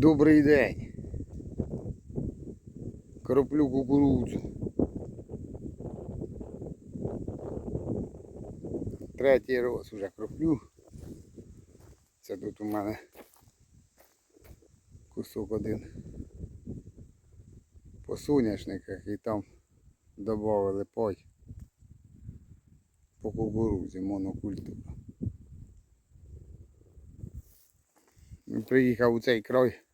Добрий день. Кроплю кукурудзу. Третій раз уже кроплю. Це тут у мене кусок один по соняшниках і там додали пай по кукурудзі монокультура. Приїхав у цей край.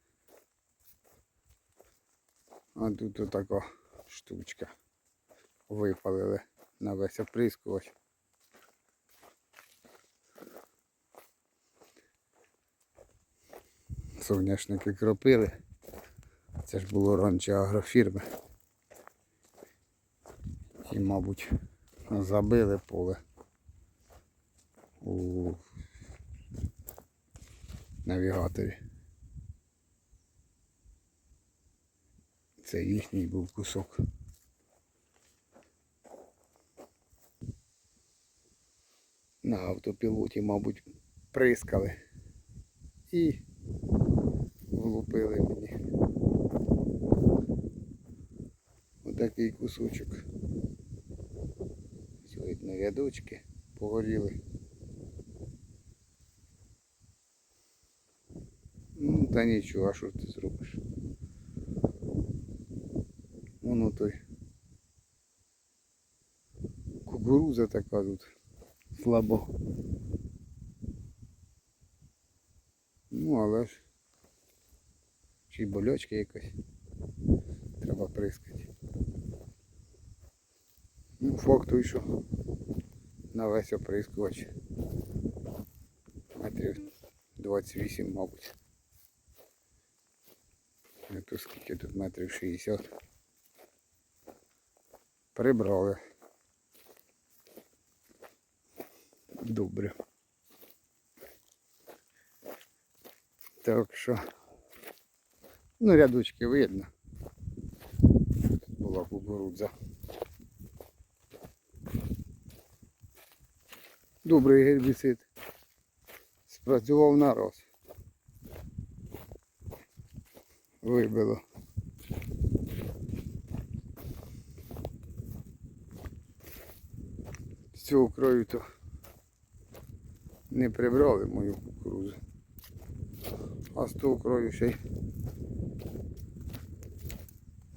А тут отака штучка. Випалили на весь оприскувач. Соняшники кропили. Це ж було раніше агрофірми. І, мабуть, забили поле у навігаторі. Це їхній був кусок. На автопілоті, мабуть, прискали і влупили мені. Отакий кусочок. Ось видно рядочки погоріли. Ну, та нічого, а що ти зробиш? Воно той. Кукуруза така тут слабо. Ну, але ж чи й болячка якась. Треба прискати. Ну, факт той, що на весь оприскувач. Метрів 28, мабуть. Не то скільки тут метрів 60. Прибрали. Добре. Так що. Ну, рядочки видно. Тут була кукурудза. Добрий гербіцид. Спрацював на раз. Вибило. Цього краю то не прибрали мою кукурудзу. А з того краю ще й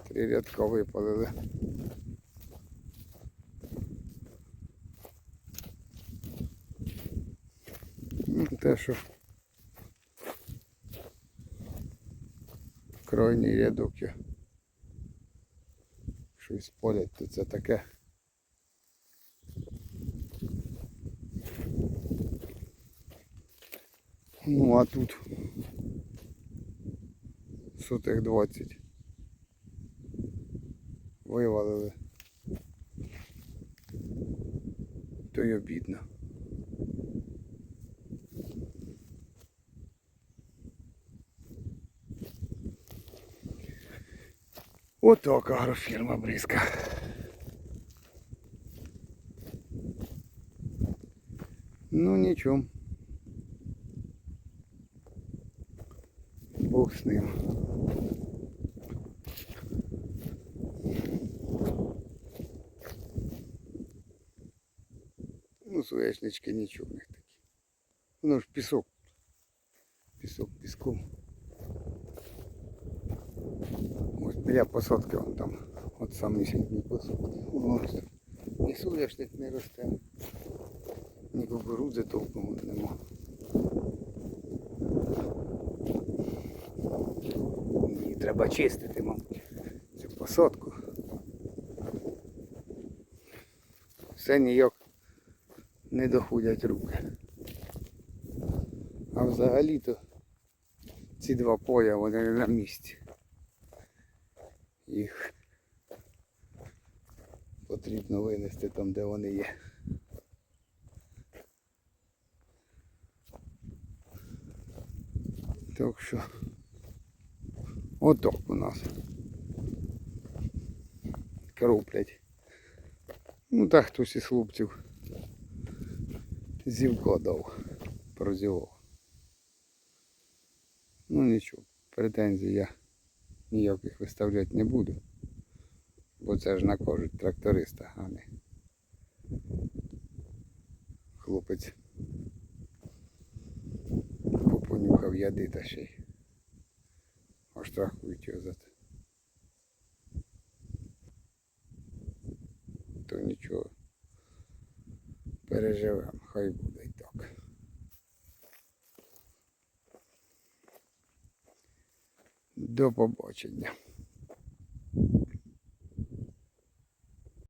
три рядка випалили. Ну, те, що крайній рядок я щось полять, то це таке. Ну а тут сотих 20 вивалили. То й обідно. Отак агрофірма Бризка. Ну нічого. Бог з ним. Ну, соєшнички нічого в них такі. Воно ж пісок. Пісок піском. Ось біля посадки вон там. От самісінький посадки. Ось. Ні соняшник не росте. Ні кукурудзи толком от нема. Треба чистити, мабуть, цю посадку. Все ніяк не доходять руки. А взагалі-то ці два поля вони не на місці. Їх потрібно винести там, де вони є. Так що отак у нас кроплять. Ну так хтось із хлопців зівко дав, прозівав. Ну нічого, претензій я ніяких виставляти не буду. Бо це ж на накажуть тракториста, а не хлопець попонюхав яди та ще й оштрафують його за це. То нічого. Переживемо, хай буде і так. До побачення.